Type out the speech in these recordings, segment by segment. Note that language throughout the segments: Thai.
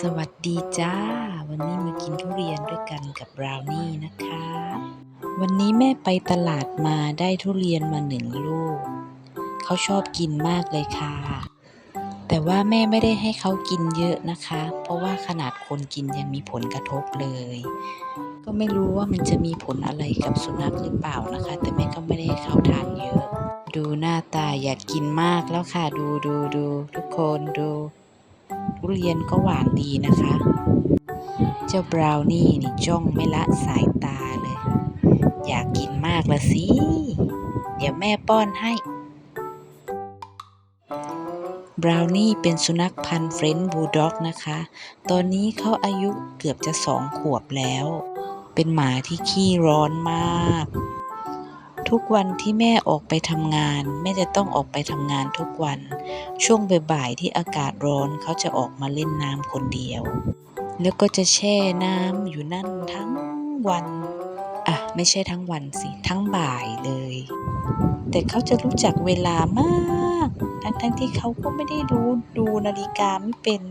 สวัสดีจ้า วันนี้มากินทุเรียนด้วยกันกับบราวนี่นะคะ วันนี้แม่ไปตลาดมาได้ทุเรียนมาหนึ่งลูก เขาชอบกินมากเลยค่ะ แต่ว่าแม่ไม่ได้ให้เขากินเยอะนะคะ เพราะว่าขนาดคนกินยังมีผลกระทบเลย ก็ไม่รู้ว่ามันจะมีผลอะไรกับสุนัขหรือเปล่านะคะ แต่แม่ก็ไม่ได้ให้เขาทานเยอะ ดูหน้าตาอยากกินมากแล้วค่ะ ดูดูดูทุกคนดู ทุเรียนก็หวานดีนะคะ เจ้าบราวนี่นี่จ้องไม่ละสายตาเลย อยากกินมากละสิ เดี๋ยวแม่ป้อนให้ บราวนี่เป็นสุนัขพันธุ์เฟรนช์บูลด็อกนะคะ ตอนนี้เขาอายุเกือบจะสองขวบแล้ว เป็นหมาที่ขี้ร้อนมาก ทุกวันที่แม่ออกไปทำงาน แม่จะต้องออกไปทำงานทุกวัน ช่วงบ่ายๆที่อากาศร้อนเขาจะออกมาเล่นน้ำคนเดียว แล้วก็จะแช่น้ำอยู่นั่นทั้งวันอะไม่ใช่ทั้งวันสิ ทั้งบ่ายเลย แต่เขาจะรู้จักเวลามากทั้งๆที่เขาก็ไม่ได้รู้ดูนาฬิกาไม่เป็น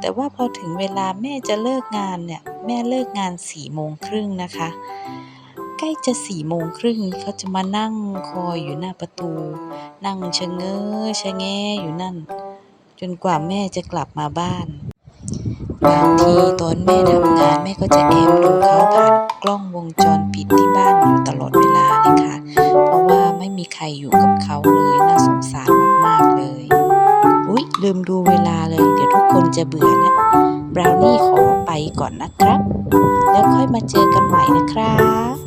แต่ว่าพอถึงเวลาแม่จะเลิกงานเนี่ย แม่เลิกงานสี่โมงครึ่งนะคะ ใกล้จะสี่โมงครึ่งเขาจะมานั่งคอยอยู่หน้าประตู นั่งชะเง้อชะแงอยู่นั่น จนกว่าแม่จะกลับมาบ้านบางทีตอนแม่ทำงานแม่ก็จะแอบดูเขาผ่านกล้องวงจรปิดที่บ้านอยู่ตลอดเวลาเลยค่ะ เพราะว่าไม่มีใครอยู่กับเขาเลยน่าสงสารมากๆเลย อุ๊ย ลืมดูเวลาเลย เดี๋ยวทุกคนจะเบื่อแล้วบราวนี่ขอไปก่อนนะครับ แล้วค่อยมาเจอกันใหม่นะครับ